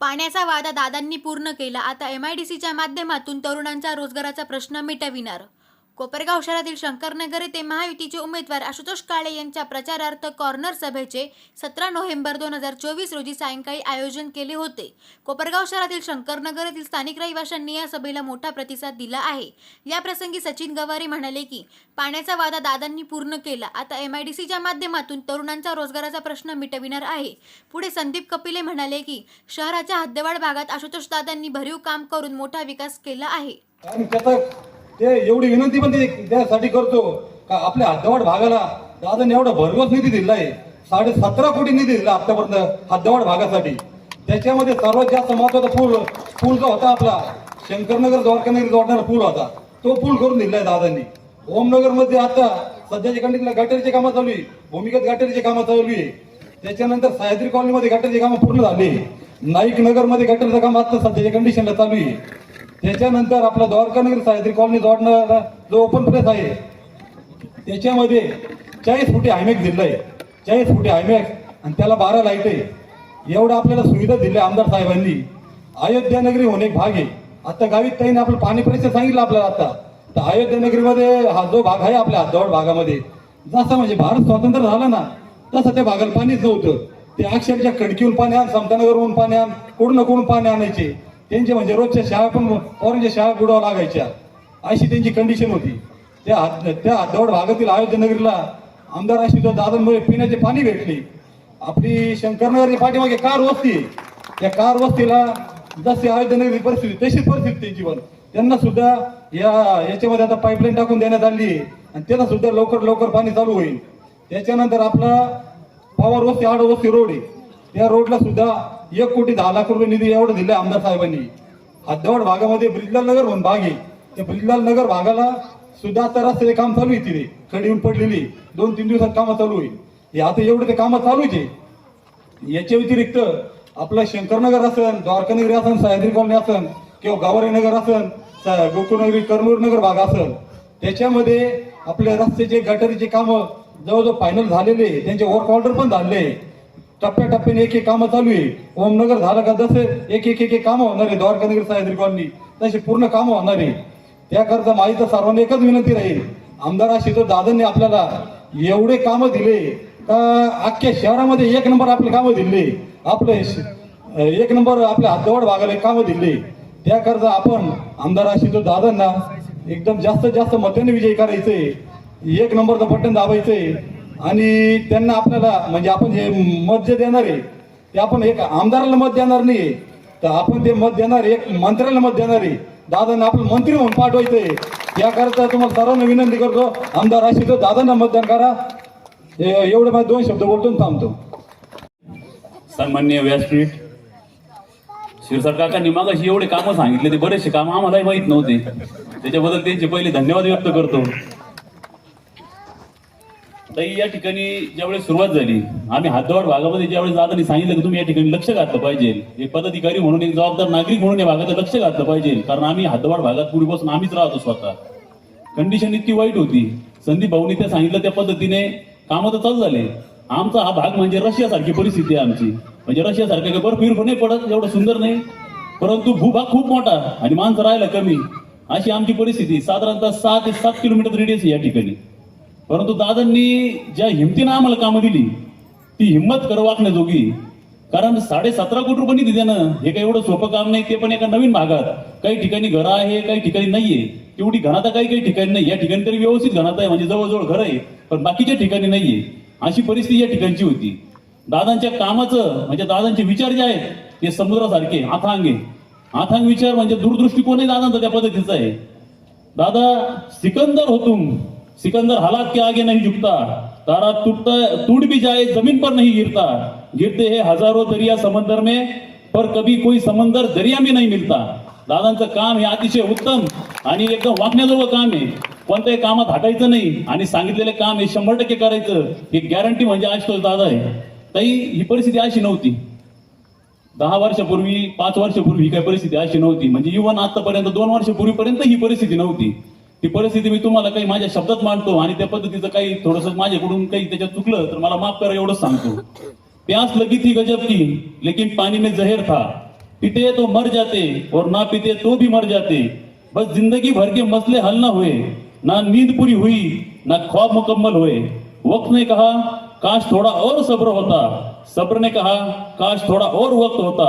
पाण्याचा वादा दादांनी पूर्ण केला. आता एम आय डी सीच्या माध्यमातून तरुणांचा रोजगाराचा प्रश्न मिटविणार. कोपरगाव शहरातील शंकरनगर येथे महायुतीचे उमेदवार आशुतोष काळे यांच्या प्रचारार्थ कॉर्नर सभेचे सतरा नोव्हेंबर दोन हजार चोवीस रोजी सायंकाळी आयोजन केले होते. कोपरगाव शहरातील शंकरनगर येथील स्थानिक रहिवाशांनी या सभेला मोठा प्रतिसाद दिला आहे. या प्रसंगी सचिन गवारी म्हणाले की पाण्याचा वादा दादांनी पूर्ण केला. आता एम आय डी सीच्या माध्यमातून तरुणांचा रोजगाराचा प्रश्न मिटविणार आहे. पुढे संदीप कपिले म्हणाले की शहराच्या हद्दवाड भागात आशुतोष दादांनी भरीव काम करून मोठा विकास केला आहे. ते एवढी विनंती पण ते त्यासाठी करतो. का आपल्या हद्दवाड भागाला दादाने एवढा भरघोस निधी दिलाय साडे सतरा कोटी निधी दिला आतापर्यंत हद्दवाड भागासाठी. त्याच्यामध्ये सर्वात जास्त महत्त्वाचा पूल पूल जो होता आपला शंकरनगर द्वारकानगर जोडणारा पूल होता. तो पूल करून दिलाय दादांनी. ओमनगरमध्ये आता सध्याच्या कंडिशनला गटारीची कामं चालू आहे. भूमिगत गटारीची कामं चालू आहे. त्याच्यानंतर सह्याद्री कॉलनीमध्ये गटारीची कामं पूर्ण झाली. नाईक नगरमध्ये गटारीचं काम आता सध्याच्या कंडिशनला चालू आहे. त्याच्यानंतर आपला द्वारकानगर सह्याद्री कॉलनी जोडणारा जो ओपन प्लेस आहे त्याच्यामध्ये चाळीस फुटी हायमॅक्स आहे. चाळीस फुटी हायमॅक्स आणि त्याला बारा लाइट आहे. एवढं आपल्याला सुविधा दिल्या आमदार साहेबांनी. अयोध्या नगरी होणे एक भाग आहे. आता गावीत ताईने आपलं पाणी परिचय सांगितलं आपल्याला आता. तर अयोध्या नगरीमध्ये हा जो भाग आहे आपल्या हातजवळ भागामध्ये जसा म्हणजे भारत स्वतंत्र झाला ना तसं त्या भागाला पाणीच नव्हतं. ते अक्षरच्या खडकीहून पाणी आण समतानगरहून पाणी आण कुठून कुठून पाणी आणायचे? त्यांचे म्हणजे रोजच्या शाळा पण पोरांच्या शाळा बुडावं लागायच्या. अशी त्यांची कंडिशन होती. त्या त्या हातजवळ भागातील अयोध्यनगरीला आमदार अशी दादांमुळे पिण्याचे पाणी भेटले. आपली शंकरनगरच्या पाठीमागे कार वस्ती त्या कार वस्तीला जशी अयोध्यानगरी परिस्थिती तशीच परिस्थिती त्यांची पण. त्यांना सुद्धा या याच्यामध्ये आता पाईपलाईन टाकून देण्यात आली आहे. आणि त्यांना सुद्धा लवकर लवकर पाणी चालू होईल. त्याच्यानंतर आपला पवार वस्ती आड वस्ती रोड आहे. त्या रोडला सुद्धा एक कोटी दहा लाख रुपये निधी एवढं दिलं आमदार साहेबांनी. हद्दवाड भागामध्ये ब्रिजलाल नगर म्हणून भाग आहे. त्या ब्रिजलाल नगर भागाला सुद्धा आता रस्त्याचे काम चालू आहे तिथे. खडी येऊन पडलेली. दोन तीन दिवसात कामं चालू आहे. हे आता एवढे ते कामं चालूच आहे याच्या व्यतिरिक्त आपलं शंकरनगर असन द्वारकानगरी असन सह्याद्री कॉलनी असन किंवा गावरे नगर असन स- गोकुळनगरी करमूर नगर भाग असन. त्याच्यामध्ये आपले रस्त्याचे गटारीचे कामं जवळजवळ फायनल झालेले त्यांचे वर्क ऑर्डर पण झाले टप्प्याटप्प्याने एक एक कामं चालू आहे. ओमनगर झालं का जसं एक एक एक कामं होणार आहे. द्वारकानगर सह्याद्री कॉलनी तसे पूर्ण कामं होणार आहे. त्याकरता माझी तर सर्वांना एकच विनंती राहील. आमदार आशितो दादांनी आपल्याला एवढे कामं दिले का अख्ख्या शहरामध्ये एक नंबर आपले कामं दिले. आपले श- एक नंबर आपल्या हातजवळ भागाला कामं दिले. त्याकरता आपण आमदार आशितो दादांना एकदम जास्तीत जास्त मताने विजयी करायचे. एक नंबरचं बटन दाबायचंय आणि त्यांना आपल्याला म्हणजे आपण जे मत जे देणार आहे ते आपण एक आमदाराला मत देणार नाही. तर आपण ते मत देणार एक मंत्र्याला मत देणार आहे. दादांना आपण मंत्री म्हणून पाठवायचंय. याकरता तुम्हाला सर्वांना विनंती करतो आमदार अशी तर दादांना मतदान करा. ए- एवढे माझे दोन शब्द बोलतो थांबतो. सन्मान्य व्यासपीठ. शिरसाट काकांनी मागाशी एवढे कामं सांगितले ते बरेचसे कामं आम्हालाही माहीत नव्हते. त्याच्याबद्दल त्यांचे पहिले धन्यवाद व्यक्त करतो. ताई या ठिकाणी ज्यावेळेस सुरुवात झाली आम्ही हातदवाड भागामध्ये ज्यावेळेस दादांनी सांगितलं की तुम्ही या ठिकाणी लक्ष घातलं पाहिजे. एक पदाधिकारी म्हणून एक जबाबदार नागरिक म्हणून या भागात लक्ष घातलं पाहिजे. कारण आम्ही हातदवाड भागात पूर्वीपासून आम्हीच राहतो स्वतः. कंडिशन इतकी वाईट होती. संदीप भाऊनी त्या सांगितलं त्या पद्धतीने कामं तर चालू झाले. आमचा हा भाग म्हणजे रशियासारखी परिस्थिती आहे आमची. म्हणजे रशियासारखं काही बर्फ बिर्फ नाही पडत एवढं सुंदर नाही. परंतु भूभाग खूप मोठा आणि माणसं राहायला कमी. अशी आमची परिस्थिती. साधारणतः सहा ते सात किलोमीटर रेडियस आहे या ठिकाणी. परंतु दादांनी ज्या हिमतीनं आम्हाला कामं दिली ती हिंमत कर वाकण्याजोगी कारण साडे सतरा कोटी रुपये निधी देणं हे काही एवढं सोपं काम नाही ते पण एका नवीन भागात. काही ठिकाणी घरं आहे काही ठिकाणी नाहीये. तेवढी घनाता काही काही ठिकाणी नाही. या ठिकाणी तरी व्यवस्थित घनाता आहे म्हणजे जवळजवळ घर आहे पण बाकीच्या ठिकाणी नाहीये. अशी परिस्थिती या ठिकाणची होती. दादांच्या कामाचं म्हणजे दादांचे विचार जे आहेत ते समुद्रासारखे आथांग. आहे आथांग विचार म्हणजे दूरदृष्टिकोन आहे दादांचा त्या पद्धतीचा आहे. दादा सिकंदर हो तुम सिकंदर हालात के आगे नहीं झुकता। तारा टूटता टूट भी जाए जमीन पर नहीं गिरता। गिरते हैं हजारों दरिया समंदर में पर कभी कोई समंदर दरिया में नहीं मिलता। दादांचं काम हे अतिशय उत्तम आणि एकदम वाकण्याजवळ काम आहे. कोणत्याही कामात हटायचं नाही आणि सांगितलेलं काम हे शंभर टक्के करायचं. ही गॅरंटी म्हणजे आज तो दादा आहे. ताई ही परिस्थिती अशी नव्हती. दहा वर्षापूर्वी पाच वर्षापूर्वी ही काही परिस्थिती अशी नव्हती. म्हणजे इव्हन आतापर्यंत दोन वर्षापूर्वीपर्यंत ही परिस्थिती नव्हती. ती परिस्थिती मी तुम्हाला काही माझ्या शब्दात मांडतो आणि त्या पद्धतीचं काही थोडस माझ्याकडून काही त्याच्यात चुकलं तर मला माफ करा एवढंच सांगतो. प्यास लगी थी गजब की लेकिन पाणी में जहर था पीते तो मर जाते और ना पीते तो भी मर जाते. बस जिंदगी भर के मसले हल ना हुए ना नींद पूरी हुई ना ख्वाब मुकम्मल हुए. वक्त ने कहा काश थोड़ा और सब्र होता. सब्र ने कहा काश थोड़ा और वक्त होता.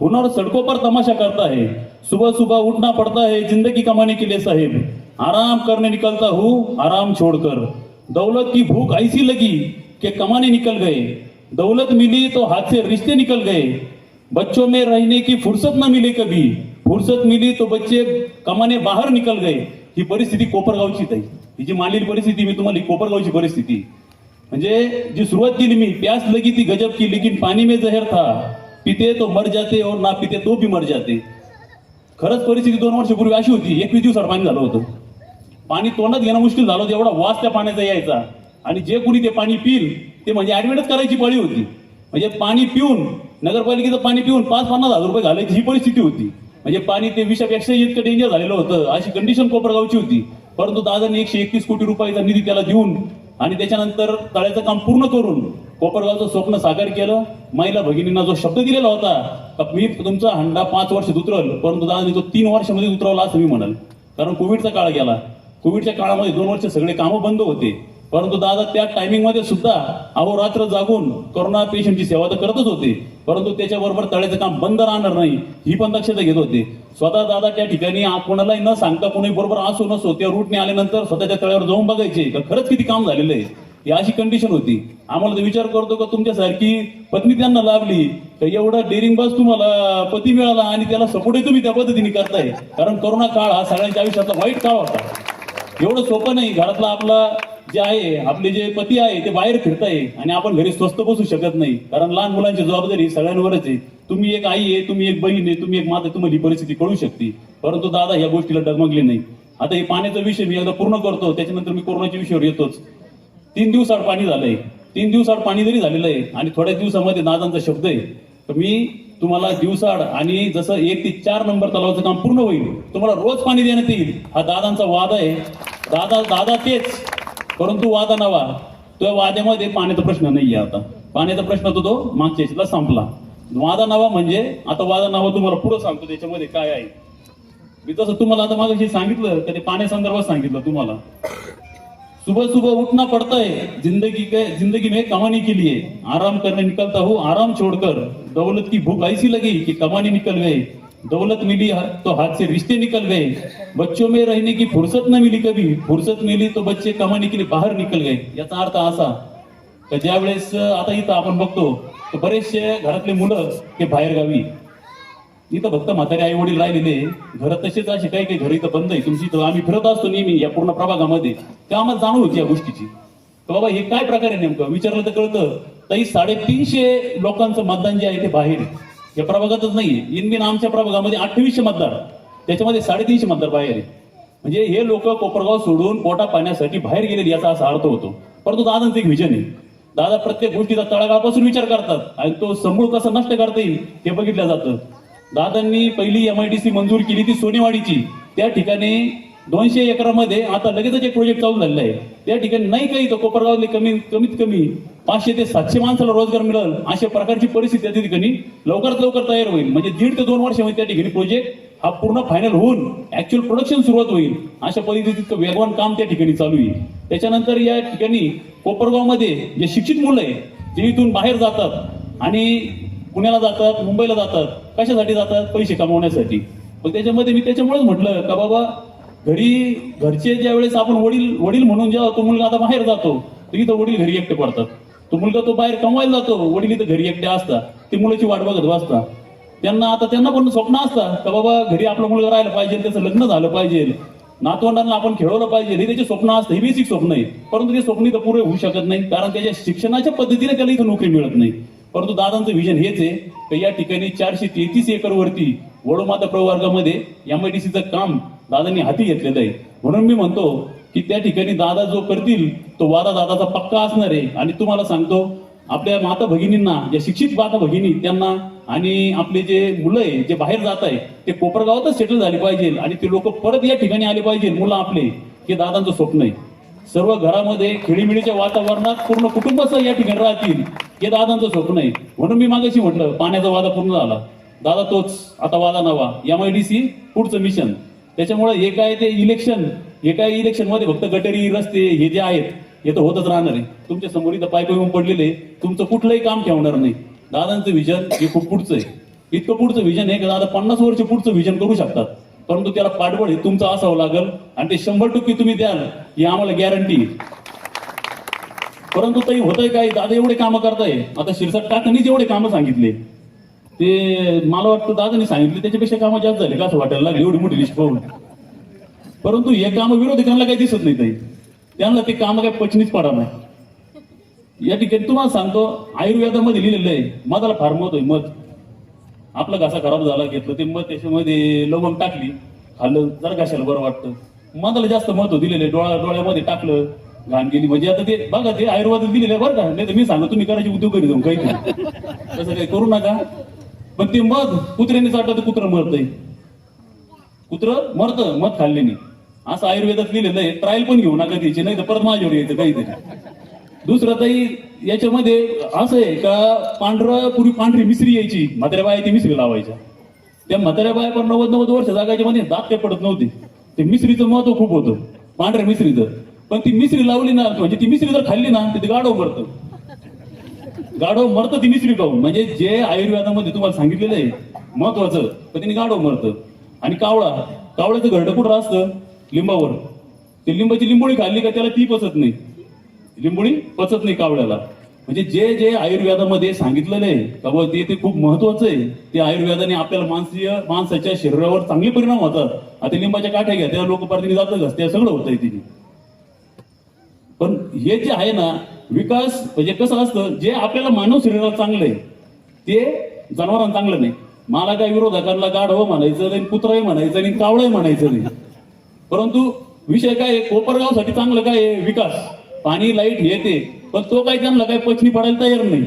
हुनर सड़कों पर तमाशा करता है. सुबह सुबह उठना पड़ता है जिंदगी कमाने के लिए साहेब. आराम करने निकलता हूँ आराम छोड़कर। दौलत की भूख ऐसी लगी कि कमाने निकल गए। दौलत मिली तो हाथ से रिश्ते निकल गए। बच्चों में रहने की फुर्सत न मिली कभी। फुर्सत मिली तो बच्चे कमाने बाहेर निकल गए। ही परिस्थिती कोपरगावची आहे ही जी मांडलेली परिस्थिती मी तुम्हाला कोपरगावची परिस्थिती। म्हणजे जी सुरुवात केली मी प्यास लगी ती गजब की लेकिन पाणी में जहर था। पिते तो मर जाते और ना पिते तो भी मर जाते। खरंच परिस्थिती दोन वर्षापूर्वी अशी होती एकवीस दिवसात पाणी झालं होतं। पाणी तोंडात घेणं मुश्किल झालं होतं एवढा वास त्या पाण्याचा यायचा. आणि जे कुणी ते पाणी पिल ते म्हणजे ऍडमिटच करायची पळी होती. म्हणजे पाणी पिऊन नगरपालिकेचं पाणी पिऊन पाच पन्नास हजार रुपये घालायची ही परिस्थिती होती. म्हणजे पाणी ते विषापेक्षा इतकं डेंजर झालेलं होतं अशी कंडिशन कोपरगावची होती. परंतु दादांनी एकशे एकतीस कोटी रुपयाचा निधी त्याला देऊन आणि त्याच्यानंतर तळ्याचं काम पूर्ण करून कोपरगावचं स्वप्न साकार केलं. महिला भगिनींना जो शब्द दिलेला होता का मी तुमचा हंडा पाच वर्ष उतरल परंतु दादांनी तो तीन वर्षामध्ये उतरवला असं मी म्हणाल. कारण कोविडचा काळ गेला. कोविडच्या काळामध्ये दोन वर्ष सगळे कामं बंद होते. परंतु दादा त्या टायमिंगमध्ये सुद्धा अहोरात्र जागून कोरोना पेशंटची सेवा तर करतच होते. परंतु त्याच्याबरोबर तळ्याचं काम बंद राहणार नाही ही पण दक्षता घेत होते. स्वतः दादा त्या ठिकाणी कोणालाही न सांगता कोणी बरोबर असो नसो त्या रूटने आल्यानंतर स्वतःच्या तळ्यावर जाऊन बघायचे का? खरंच किती काम झालेलं आहे. ही अशी कंडिशन होती. आम्हाला तर विचार करतो का तुमच्यासारखी पत्नी त्यांना लाभली तर एवढा डेअरिंग बस तुम्हाला पती मिळाला आणि त्याला सपोर्टही तुम्ही त्या पद्धतीने करताय? कारण करोना काळ हा सगळ्यांच्या आयुष्यातला वाईट काळ होता. एवढं सोपं नाही. घरातला आपला जे आहे आपले जे पती आहे ते बाहेर फिरताय आणि आपण घरी स्वस्त बसू शकत नाही. कारण लहान मुलांची जबाबदारी सगळ्यांवरच आहे. तुम्ही एक आई आहे तुम्ही एक बहीण आहे तुम्ही एक माता तुम्हाला ही परिस्थिती कळू शकते. परंतु दादा या गोष्टीला डगमगले नाही. आता हे पाण्याचा विषय मी एकदा पूर्ण करतो त्याच्यानंतर मी कोरोनाच्या विषयावर येतोच. तीन दिवसाआड पाणी झालंय. तीन दिवसाआड पाणी जरी झालेलं आहे आणि थोड्या दिवसामध्ये दादांचा शब्द आहे तर मी तुम्हाला दिवसाआड आणि जसं एक ते चार नंबर तलावाचं काम पूर्ण होईल तुम्हाला रोज पाणी देण्यात येईल. हा दादांचा वाद आहे. दादा दादा तेच. परंतु वादा नवा. तुझ्या वाद्यामध्ये पाण्याचा प्रश्न नाही आहे आता. पाण्याचा प्रश्न तो तो मागच्या याच्यातला संपला. वादा नवा म्हणजे आता वादा नवा तुम्हाला पुढे सांगतो त्याच्यामध्ये काय आहे. मी तसं तुम्हाला आता मागाशी सांगितलं तर ते पाण्यासंदर्भात सांगितलं तुम्हाला. सुबह सुबह उठना पड़ता है जिंदगी के जिंदगी में कमाने के लिए. आराम करने निकलता हूँ. आराम छोड़कर दौलत की भूख ऐसी लगी कि कमाने निकल गए दौलत मिली तो हाथ से रिश्ते निकल गए। बच्चों में रहने की फुर्सत न मिली कभी। फुर्सत मिली तो बच्चे कमाने के लिए बाहेर निकल गए। याचा अर्थ असा का ज्यावेळेस आता इथं आपण बघतो तर बरेचसे घरातले मुलं हे बाहेर गावी. इथं फक्त म्हातारे आई वडील राहिलेले. घर तसेच असे काही काही घर इथं बंद आहे. तुमची इथं आम्ही फिरत असतो नेहमी या पूर्ण प्रभागामध्ये. तेव्हा आम्हाला जाणून होती या गोष्टीची. तर बाबा हे काय प्रकार आहे नेमकं? विचारलं तर कळतं. तरी साडेतीनशे लोकांचं मतदान जे आहे ते बाहेर आहे. या प्रभागातच नाहीये. इनबिन आमच्या प्रभागामध्ये अठ्ठावीसशे मतदार त्याच्यामध्ये साडेतीनशे मतदार बाहेर आहे म्हणजे हे लोक कोपरगाव सोडून पोटा पाण्यासाठी बाहेर गेलेले याचा असा अर्थ होतो. परंतु दादांचं एक विजन आहे. दादा प्रत्येक गोष्टीचा तळागाळापासून विचार करतात आणि तो समूळ कसा नष्ट करता येईल हे बघितलं जातं. दादांनी पहिली एमआयडीसी मंजूर केली ती सोनेवाडीची. त्या ठिकाणी दोनशे एकरामध्ये आता लगेचच एक प्रोजेक्ट चालू झालेला आहे. त्या ठिकाणी नाही काही तर कोपरगावले कमी कमीत कमी पाचशे ते सातशे माणसाला रोजगार मिळेल अशा प्रकारची परिस्थिती त्या ठिकाणी लवकरात लवकर तयार होईल. म्हणजे दीड ते दोन वर्षामध्ये त्या ठिकाणी प्रोजेक्ट हा पूर्ण फायनल होऊन ऍक्च्युअल प्रोडक्शन सुरुवात होईल. अशा पद्धतीचं वेगवान काम त्या ठिकाणी चालू आहे. त्याच्यानंतर या ठिकाणी कोपरगावमध्ये जे शिक्षित मुलं आहे जे इथून बाहेर जातात आणि पुण्याला जातात मुंबईला जातात कशासाठी जातात? पैसे कमावण्यासाठी. मग त्याच्यामध्ये मी त्याच्यामुळेच म्हटलं का बाबा घरी घरचे ज्या वेळेस आपण वडील वडील म्हणून जेव्हा तो मुलगा आता बाहेर जातो तर इथं वडील घरी एकटे पडतात. तो मुलगा तो बाहेर कमवायला जातो वडील इथं घरी एकटे असतात. ते मुलाची वाट बघत बसतात. त्यांना आता त्यांना पण स्वप्न असतात का बाबा घरी आपला मुलगा राहिला पाहिजे त्याचं लग्न झालं पाहिजे नातवंडांना आपण खेळवलं पाहिजे हे त्याचे स्वप्न असतं हे बेसिक स्वप्न आहे. परंतु ते स्वप्न इथं पुरे होऊ शकत नाही कारण त्याच्या शिक्षणाच्या पद्धतीने त्याला इथं नोकरी मिळत नाही. परंतु दादांचं विजन हेच आहे की या ठिकाणी चारशे तेहतीस एकरवरती वडोमाता प्रवर्गामध्ये एमआयडीसीचं काम दादांनी हाती घेतलेलं आहे. म्हणून मी म्हणतो की त्या ठिकाणी दादा जो करतील तो वादा दादाचा पक्का असणार आहे. आणि तुम्हाला सांगतो आपल्या माता भगिनींना ज्या शिक्षित माता भगिनी त्यांना आणि आपले जे मुलं आहे जे बाहेर जात आहे ते कोपरगावातच सेटल झाले पाहिजे. आणि ते लोक परत या ठिकाणी आले पाहिजे मुलं आपले हे दादांचं स्वप्न आहे. सर्व घरामध्ये खेळीमेळीच्या वातावरणात पूर्ण कुटुंबासह या ठिकाणी राहतील हे दादांचं स्वप्न आहे. म्हणून मी मागाशी म्हटलं पाण्याचा वादा पूर्ण झाला. दादा तोच आता वादा नवा. एम आय डी सी पुढचं मिशन त्याच्यामुळे एक आहे ते इलेक्शन एका इलेक्शनमध्ये इलेक्शनमध्ये फक्त गटरी रस्ते हे जे आहेत हे तर होतच राहणार आहे. तुमच्यासमोर इथं पायप येऊन पडलेले तुमचं कुठलंही काम ठेवणार नाही. दादांचं विजन हे खूप पुढचं आहे. इतकं पुढचं विजन आहे का दादा पन्नास वर्ष पुढचं विजन करू शकतात. परंतु त्याला पाठबळ हे तुमचं असावं लागेल आणि ते शंभर टक्के तुम्ही द्याल ही आम्हाला गॅरंटी परंतु ताई होतंय काय दादा एवढे कामं करताय. आता शिरसाट काकांनी जेवढे कामं सांगितले. ते मला वाटतं दादानी सांगितले त्याच्यापेक्षा कामं जास्त झाले का असं वाटायला लागले एवढी मोठी लिस्ट पाहून. परंतु हे कामं विरोधकांना काही दिसत नाही ताई. त्यांना ते कामं काही पचनीच पडा नाही. या ठिकाणी तुम्हाला सांगतो आयुर्वेदामध्ये लिहिलेलं आहे मधाला फार मत आहे मध. आपला घासा खराब झाला घेतलं ते मध त्याच्यामध्ये लवंग टाकली खाल्लं जर घाशाला बरं वाटतं. मधाला जास्त महत्त्व दिलेलं आहे डोळा डोळ्यामध्ये टाकलं घाण गेली म्हणजे आता ते बघा ते आयुर्वेदात दिलेलं आहे बरं का. नाही तर मी सांगतो तुम्ही करायची उद्योग करी जाऊन काही नाही तसं काही करू नका. पण ते मध कुत्र्याने चाटलं तर कुत्रं मरतय. कुत्र मरतं मध खाल्ल्याने असं आयुर्वेदात लिहिलेलं आहे ट्रायल पण घेऊ नका त्याची नाही तर परत माझ्यावर यायचं काहीतरी. दुसरं ताई याच्यामध्ये असं आहे का पांढरं पूर्वी पांढरी मिसरी यायची म्हाताऱ्या बाया ती मिसरी लावायच्या. त्या म्हाताऱ्या बाया पण नव्वद नव्वद वर्ष जागायच्या मध्ये दात काही पडत नव्हते. ते मिसरीचं महत्त्व खूप होतं पांढऱ्या मिसरीचं. पण ती मिसरी लावली ना म्हणजे ती मिसरी जर खाल्ली ना तिथे ते गाढव मरतं. गाढव मरतं ती पाहून. म्हणजे जे आयुर्वेदामध्ये तुम्हाला सांगितलेलं आहे महत्वाचं तर तिने गाढव मरतं. आणि कावळा कावळ्याचं घरडं कुठं असतं लिंबावर. ते लिंबाची लिंबोळी खाल्ली का त्याला ती पचत नाही. लिंबोळी पचत नाही कावळ्याला. म्हणजे जे जे आयुर्वेदामध्ये सांगितलेलं आहे का बुवा ते ते खूप महत्वाचं आहे. ते आयुर्वेदाने आपल्याला मानसीय माणसाच्या शरीरावर चांगले परिणाम होतात. आता लिंबाच्या काठ्या घ्या त्या लोक पार्टीने जातच असते सगळं होतंय तिने पण हे जे आहे ना विकास म्हणजे कसं असतं जे आपल्याला मानव शरीराला चांगलं आहे ते जनावरांना चांगलं नाही. मला काय विरोधकांना गाढव म्हणायचं नाही कुत्राही म्हणायचं नाही कावळही म्हणायचं नाही. परंतु विषय काय कोपरगावसाठी चांगलं काय आहे विकास. पाणी लाइट येते पण तो काय त्यांना काय पचनी पडायला तयार नाही.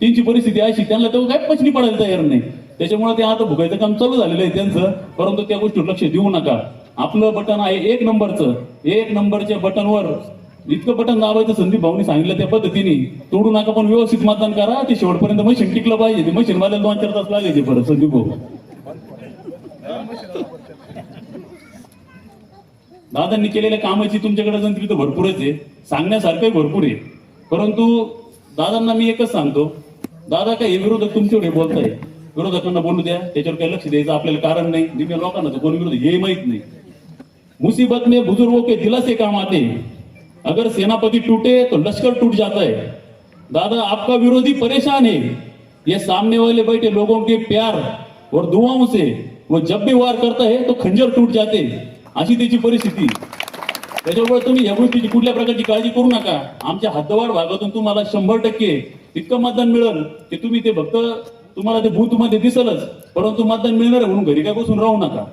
त्यांची परिस्थिती अशी त्यांना तो काय पचनी पडायला तयार नाही. त्याच्यामुळे ते आता भुकायचं काम चालू झालेलं आहे त्यांचं परंतु त्या गोष्टीवर लक्ष देऊ नका. आपलं बटन आहे एक नंबरचं. एक नंबरच्या बटनवर इतकं बटन दाबायचं संदीप भाऊनी सांगितलं त्या पद्धतीने. तोडू नका पण व्यवस्थित मतदान करा. ते शेवटपर्यंत मशीन टिकलं पाहिजे. ते मशीन वाल्याला दोन चार तास लागायचे परत. संदीप भाऊ. दादांनी केलेल्या कामाची तुमच्याकडे जण तिथं भरपूरच आहे. सांगण्यासारखंही भरपूर आहे. परंतु दादांना मी एकच सांगतो. दादा काय हे विरोधक तुमच्याकडे बोलताय? विरोधकांना बोलू द्या. त्याच्यावर काही लक्ष द्यायचं आपल्याला कारण नाही. निम्या लोकांना कोण विरोध हे माहीत नाही. मुसीबत में बुजुर्ग के दिलासे काम आते अगर सेनापति टूटे तो लश्कर टूट जाता है। दादा आपका विरोधी परेशान है। ये सामने वाले बैठे लोगों के प्यार और दुआओं से वो जब भी वार करता है तो खंजर टूट जाते अशी त्याची परिस्थिती। त्याच्यामुळे तुम्ही या गोष्टीची कुठल्या प्रकारची काळजी करू नका। आमच्या हद्दवाड भागातून तुम्हाला शंभर टक्के इतकं मतदान मिळेल की तुम्ही ते फक्त तुम्हाला ते भूतमध्ये मध्ये दिसलच परंतु मतदान मिळणार म्हणून घरी काय बसून राहू नका.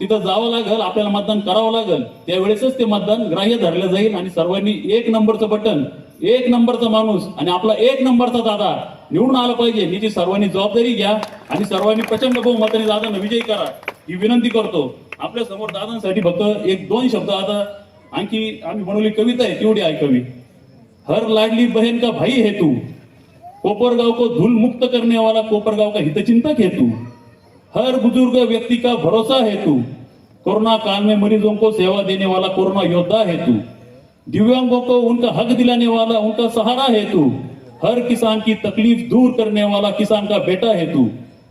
तिथं जावं लागेल आपल्याला मतदान करावं लागेल. त्यावेळेसच ते मतदान ग्राह्य धरलं जाईल आणि सर्वांनी एक नंबरचं बटन एक नंबरचा माणूस आणि आपला एक नंबरचा दादा निवडून आला पाहिजे. याची सर्वांनी जबाबदारी घ्या आणि सर्वांनी प्रचंड बहुमताने दादांना विजयी करा. ही विनंती करतो. आपल्यासमोर दादांसाठी फक्त एक दोन शब्द आता. आणखी आम्ही बनवली कविता आहे तेवढी ऐकावी हर लाडली बहन का भाई है तू? कोपरगाव को धूल मुक्त करने वाला का हितचिंतक है तू? हर बुज़ुर्ग व्यक्ति का भरोसा है तू कोरोना काल में मरीजों को सेवा देने वाला कोरोना योद्धा है तू दिव्यांगों को उनका हक दिलाने वाला उनका सहारा है तू हर किसान की तकलीफ़ दूर करने वाला किसान का बेटा है तू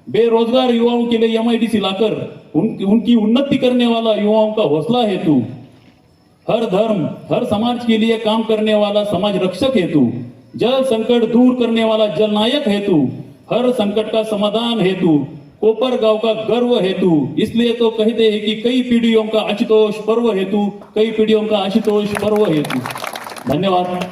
बेरोजगार युवाओं के लिए एमआईडीसी लाकर उन, उनकी उन्नति करने वाला युवाओं का हौसला है तू हर धर्म हर समाज के लिए काम करने वाला समाज रक्षक है तू जल संकट दूर करने वाला जल नायक है तू हर संकट का समाधान है तू कोपर का गर्व हेतु। इसलिए तो कहते हैं कि कई पीढ़ियों का आशुतोष पर्व हेतु कई पीढ़ियों का आशुतोष पर्व हेतु। धन्यवाद।